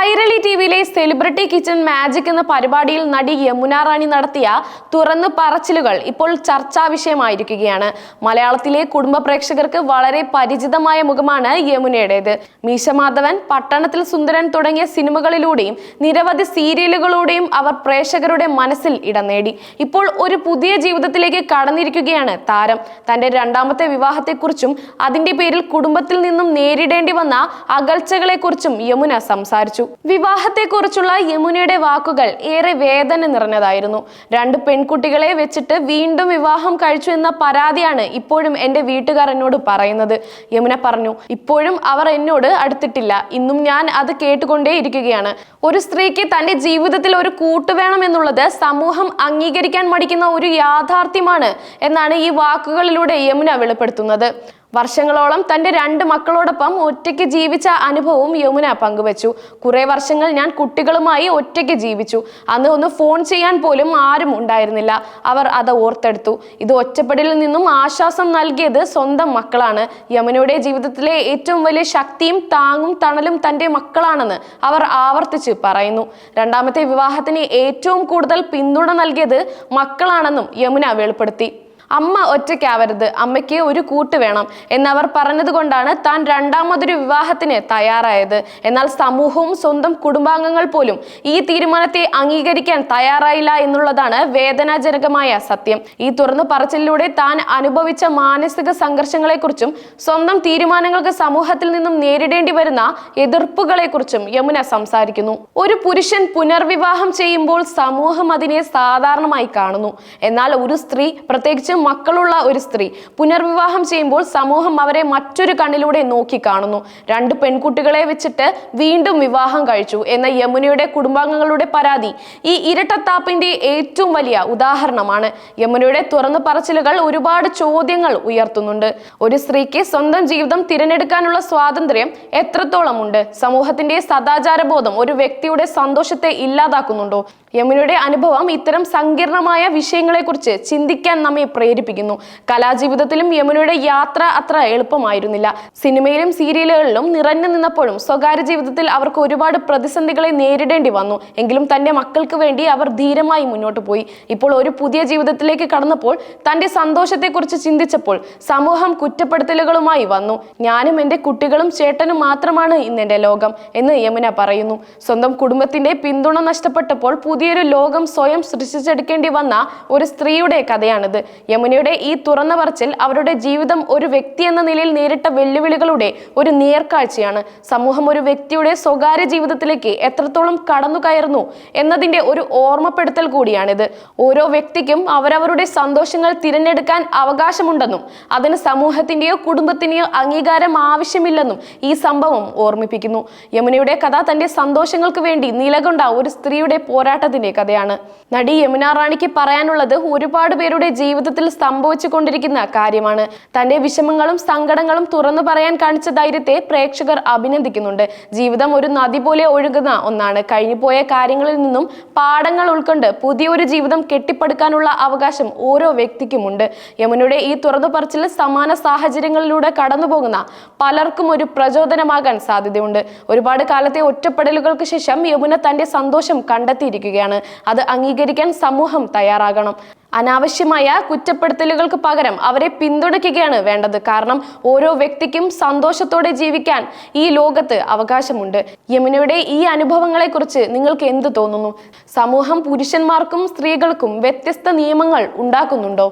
Kairali T വിയിലെ celebrity kitchen magic എന്ന പരിപാടിയിൽ നടി യമുന റാണി നടത്തിയ തുറന്നു പറച്ചിലുകൾ ഇപ്പോൾ ചർച്ചാ വിഷയമായിരിക്കുകയാണ്. മലയാളത്തിലെ കുടുംബ പ്രേക്ഷകർക്ക് വളരെ പരിചിതമായ മുഖമാണ് യമുനയുടേത്. മീശമാധവൻ പട്ടണത്തിൽ സുന്ദരൻ തുടങ്ങിയ സിനിമകളിലൂടെയും നിരവധി സീരിയലുകളിലൂടെയും അവർ പ്രേക്ഷകരുടെ മനസ്സിൽ ഇടം നേടി. ഇപ്പോൾ ഒരു പുതിയ ജീവിതത്തിലേക്ക് കടന്നിരിക്കുകയാണ് താരം. തന്റെ രണ്ടാമത്തെ വിവാഹത്തെക്കുറിച്ചും അതിന്റെ പേരിൽ കുടുംബത്തിൽ നിന്നും നേരിടേണ്ടി വന്ന അകൽച്ചകളെക്കുറിച്ചും യമുന സംസാരിച്ചു. വിവാഹത്തെക്കുറിച്ചുള്ള യമുനയുടെ വാക്കുകൾ ഏറെ വേദന നിറഞ്ഞതായിരുന്നു. രണ്ട് പെൺകുട്ടികളെ വെച്ചിട്ട് വീണ്ടും വിവാഹം കഴിച്ചു എന്ന പരാതിയാണ് ഇപ്പോഴും എന്റെ വീട്ടുകാർ എന്നോട് പറയുന്നത്. യമുന പറഞ്ഞു ഇപ്പോഴും അവർ എന്നോട് അടുത്തിട്ടില്ല. ഇന്നും ഞാൻ അത് കേട്ടുകൊണ്ടേ ഇരിക്കുകയാണ്. ഒരു സ്ത്രീക്ക് തന്റെ ജീവിതത്തിൽ ഒരു കൂട്ട് വേണം എന്നുള്ളത് സമൂഹം അംഗീകരിക്കാൻ മടിക്കുന്ന ഒരു യാഥാർത്ഥ്യമാണ് എന്നാണ് ഈ വാക്കുകളിലൂടെ യമുന വെളിപ്പെടുത്തുന്നത്. വർഷങ്ങളോളം തന്റെ രണ്ട് മക്കളോടൊപ്പം ഒറ്റയ്ക്ക് ജീവിച്ച അനുഭവവും യമുന പങ്കുവച്ചു. കുറേ വർഷങ്ങൾ ഞാൻ കുട്ടികളുമായി ഒറ്റയ്ക്ക് ജീവിച്ചു. അന്ന് ഒന്ന് ഫോൺ ചെയ്യാൻ പോലും ആരും ഉണ്ടായിരുന്നില്ല. അവർ അത് ഓർത്തെടുത്തു. ഇത് ഒറ്റപ്പെടലിൽ നിന്നും ആശ്വാസം നൽകിയത് സ്വന്തം മക്കളാണ്. യമുനയുടെ ജീവിതത്തിലെ ഏറ്റവും വലിയ ശക്തിയും താങ്ങും തണലും തന്റെ മക്കളാണെന്ന് അവർ ആവർത്തിച്ച് പറയുന്നു. രണ്ടാമത്തെ വിവാഹത്തിന് ഏറ്റവും കൂടുതൽ പിന്തുണ നൽകിയത് മക്കളാണെന്നും യമുന വെളിപ്പെടുത്തി. അമ്മ ഒറ്റയ്ക്കാവരുത്. അമ്മയ്ക്ക് ഒരു കൂട്ട് വേണം എന്നവർ പറഞ്ഞതുകൊണ്ടാണ് താൻ രണ്ടാമതൊരു വിവാഹത്തിന് തയ്യാറായത്. എന്നാൽ സമൂഹവും സ്വന്തം കുടുംബാംഗങ്ങൾ പോലും ഈ തീരുമാനത്തെ അംഗീകരിക്കാൻ തയ്യാറായില്ല എന്നുള്ളതാണ് വേദനാജനകമായ സത്യം. ഈ തുറന്നു പറച്ചിലൂടെ താൻ അനുഭവിച്ച മാനസിക സംഘർഷങ്ങളെക്കുറിച്ചും സ്വന്തം തീരുമാനങ്ങൾക്ക് സമൂഹത്തിൽ നിന്നും നേരിടേണ്ടി വരുന്ന എതിർപ്പുകളെക്കുറിച്ചും യമുന സംസാരിക്കുന്നു. ഒരു പുരുഷൻ പുനർവിവാഹം ചെയ്യുമ്പോൾ സമൂഹം അതിനെ സാധാരണമായി കാണുന്നു. എന്നാൽ ഒരു സ്ത്രീ പ്രത്യേകിച്ച് മക്കളുള്ള ഒരു സ്ത്രീ. പുനർവിവാഹം ചെയ്യുമ്പോൾ സമൂഹം അവരെ മറ്റൊരു കണ്ണിലൂടെ നോക്കി കാണുന്നു. രണ്ട് പെൺകുട്ടികളെ വെച്ചിട്ട് വീണ്ടും വിവാഹം കഴിച്ചു എന്ന യമുനയുടെ കുടുംബാംഗങ്ങളുടെ പരാതി ഈ ഇരട്ടത്താപ്പിന്റെ ഏറ്റവും വലിയ ഉദാഹരണമാണ്. യമുനയുടെ തുറന്നു പറച്ചിലുകൾ ഒരുപാട് ചോദ്യങ്ങൾ ഉയർത്തുന്നുണ്ട്. ഒരു സ്ത്രീക്ക് സ്വന്തം ജീവിതം തിരഞ്ഞെടുക്കാനുള്ള സ്വാതന്ത്ര്യം എത്രത്തോളം ഉണ്ട് സമൂഹത്തിന്റെ സദാചാരബോധം ഒരു വ്യക്തിയുടെ സന്തോഷത്തെ ഇല്ലാതാക്കുന്നുണ്ടോ? യമുനയുടെ അനുഭവം ഇത്തരം സങ്കീർണമായ വിഷയങ്ങളെക്കുറിച്ച് ചിന്തിക്കാൻ നമ്മെ പ്രേരിപ്പിക്കുന്നു. കലാജീവിതത്തിലും യമുനയുടെ യാത്ര അത്ര എളുപ്പമായിരുന്നില്ല. സിനിമയിലും സീരിയലുകളിലും നിറഞ്ഞു നിന്നപ്പോഴും സ്വകാര്യ ജീവിതത്തിൽ അവർക്ക് ഒരുപാട് പ്രതിസന്ധികളെ നേരിടേണ്ടി വന്നു. എങ്കിലും തന്റെ മക്കൾക്ക് വേണ്ടി അവർ ധീരമായി മുന്നോട്ട് പോയി. ഇപ്പോൾ ഒരു പുതിയ ജീവിതത്തിലേക്ക് കടന്നപ്പോൾ തന്റെ സന്തോഷത്തെക്കുറിച്ച് ചിന്തിച്ചപ്പോൾ സമൂഹം കുറ്റപ്പെടുത്തലുകളുമായി വന്നു. ഞാനും എന്റെ കുട്ടികളും ചേട്ടനും മാത്രമാണ് ഇന്നെന്റെ ലോകം എന്ന് യമുന പറയുന്നു. സ്വന്തം കുടുംബത്തിന്റെ പിന്തുണ നഷ്ടപ്പെട്ടപ്പോൾ പുതിയൊരു ലോകം സ്വയം സൃഷ്ടിച്ചെടുക്കേണ്ടി വന്ന ഒരു സ്ത്രീയുടെ കഥയാണിത്. യമുനയുടെ ഈ തുറന്ന പറച്ചിൽ അവരുടെ ജീവിതം ഒരു വ്യക്തി എന്ന നിലയിൽ നേരിട്ട വെല്ലുവിളികളുടെ ഒരു നേർക്കാഴ്ചയാണ്. സമൂഹം ഒരു വ്യക്തിയുടെ സ്വകാര്യ ജീവിതത്തിലേക്ക് എത്രത്തോളം കടന്നു കയറുന്നു എന്നതിന്റെ ഒരു ഓർമ്മപ്പെടുത്തൽ കൂടിയാണിത്. ഓരോ വ്യക്തിക്കും അവരവരുടെ സന്തോഷങ്ങൾ തിരഞ്ഞെടുക്കാൻ അവകാശമുണ്ടെന്നും അതിന് സമൂഹത്തിന്റെയോ കുടുംബത്തിന്റെയോ അംഗീകാരം ആവശ്യമില്ലെന്നും ഈ സംഭവം ഓർമ്മിപ്പിക്കുന്നു. യമുനയുടെ കഥ തന്റെ സന്തോഷങ്ങൾക്ക് വേണ്ടി നിലകൊണ്ട ഒരു സ്ത്രീയുടെ പോരാട്ടത്തിന്റെ കഥയാണ്. നടി യമുന റാണിക്ക് പറയാനുള്ളത് ഒരുപാട് പേരുടെ ജീവിതത്തിൽ സംഭവിച്ചു കൊണ്ടിരിക്കുന്ന കാര്യമാണ്. തന്റെ വിഷമങ്ങളും സങ്കടങ്ങളും തുറന്നു പറയാൻ കാണിച്ച ധൈര്യത്തെ പ്രേക്ഷകർ അഭിനന്ദിക്കുന്നുണ്ട്. ജീവിതം ഒരു നദി പോലെ ഒഴുകുന്ന ഒന്നാണ്. കഴിഞ്ഞുപോയ കാര്യങ്ങളിൽ നിന്നും പാഠങ്ങൾ ഉൾക്കൊണ്ട് പുതിയൊരു ജീവിതം കെട്ടിപ്പടുക്കാനുള്ള അവകാശം ഓരോ വ്യക്തിക്കുമുണ്ട്. യമുനയുടെ ഈ തുറന്നു പറച്ചിൽ സമാന സാഹചര്യങ്ങളിലൂടെ കടന്നുപോകുന്ന പലർക്കും ഒരു പ്രചോദനമാകാൻ സാധ്യതയുണ്ട്. ഒരുപാട് കാലത്തെ ഒറ്റപ്പെടലുകൾക്ക് ശേഷം യമുന തന്റെ സന്തോഷം കണ്ടെത്തിയിരിക്കുകയാണ്. അത് അംഗീകരിക്കാൻ സമൂഹം തയ്യാറാകണം. അനാവശ്യമായ കുറ്റപ്പെടുത്തലുകൾക്ക് പകരം അവരെ പിന്തുണയ്ക്കുകയാണ് വേണ്ടത്. കാരണം ഓരോ വ്യക്തിക്കും സന്തോഷത്തോടെ ജീവിക്കാൻ ഈ ലോകത്ത് അവകാശമുണ്ട്. യമുനയുടെ ഈ അനുഭവങ്ങളെക്കുറിച്ച് നിങ്ങൾക്ക് എന്ത് തോന്നുന്നു? സമൂഹം പുരുഷന്മാർക്കും സ്ത്രീകൾക്കും വ്യത്യസ്ത നിയമങ്ങൾ ഉണ്ടാക്കുന്നുണ്ടോ?